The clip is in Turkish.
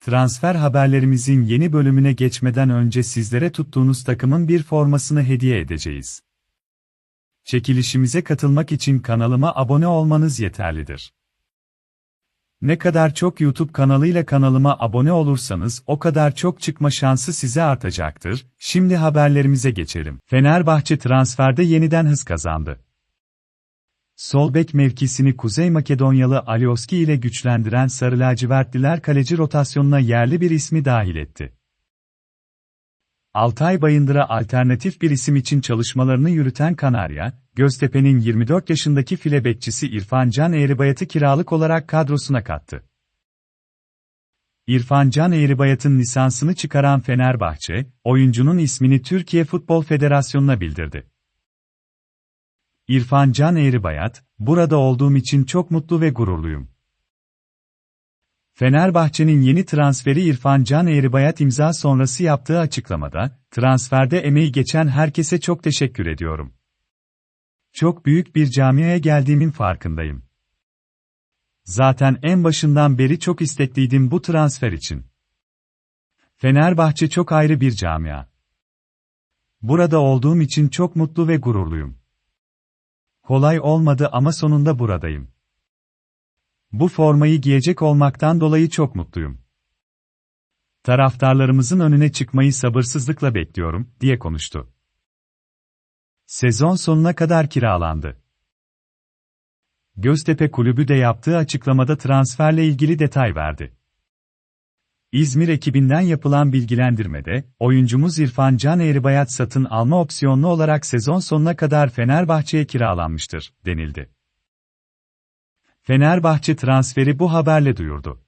Transfer haberlerimizin yeni bölümüne geçmeden önce sizlere tuttuğunuz takımın bir formasını hediye edeceğiz. Çekilişimize katılmak için kanalıma abone olmanız yeterlidir. Ne kadar çok YouTube kanalıyla kanalıma abone olursanız o kadar çok çıkma şansı size artacaktır. Şimdi haberlerimize geçelim. Fenerbahçe transferde yeniden hız kazandı. Sol bek mevkisini Kuzey Makedonyalı Alioski ile güçlendiren Sarı lacivertliler kaleci rotasyonuna yerli bir ismi dahil etti. Altay Bayındır'a alternatif bir isim için çalışmalarını yürüten Kanarya, Göztepe'nin 24 yaşındaki file bekçisi İrfan Can Eğribayat'ı kiralık olarak kadrosuna kattı. İrfan Can Eğribayat'ın lisansını çıkaran Fenerbahçe, oyuncunun ismini Türkiye Futbol Federasyonu'na bildirdi. İrfan Can Eğribayat, burada olduğum için çok mutlu ve gururluyum. Fenerbahçe'nin yeni transferi İrfan Can Eğribayat imza sonrası yaptığı açıklamada, transferde emeği geçen herkese çok teşekkür ediyorum. Çok büyük bir camiaya geldiğimin farkındayım. Zaten en başından beri çok istekliydim bu transfer için. Fenerbahçe çok ayrı bir camia. Burada olduğum için çok mutlu ve gururluyum. Kolay olmadı ama sonunda buradayım. Bu formayı giyecek olmaktan dolayı çok mutluyum. Taraftarlarımızın önüne çıkmayı sabırsızlıkla bekliyorum, diye konuştu. Sezon sonuna kadar kiralandı. Göztepe Kulübü de yaptığı açıklamada transferle ilgili detay verdi. İzmir ekibinden yapılan bilgilendirmede, oyuncumuz İrfan Can Eğribayat satın alma opsiyonlu olarak sezon sonuna kadar Fenerbahçe'ye kiralanmıştır, denildi. Fenerbahçe transferi bu haberle duyurdu.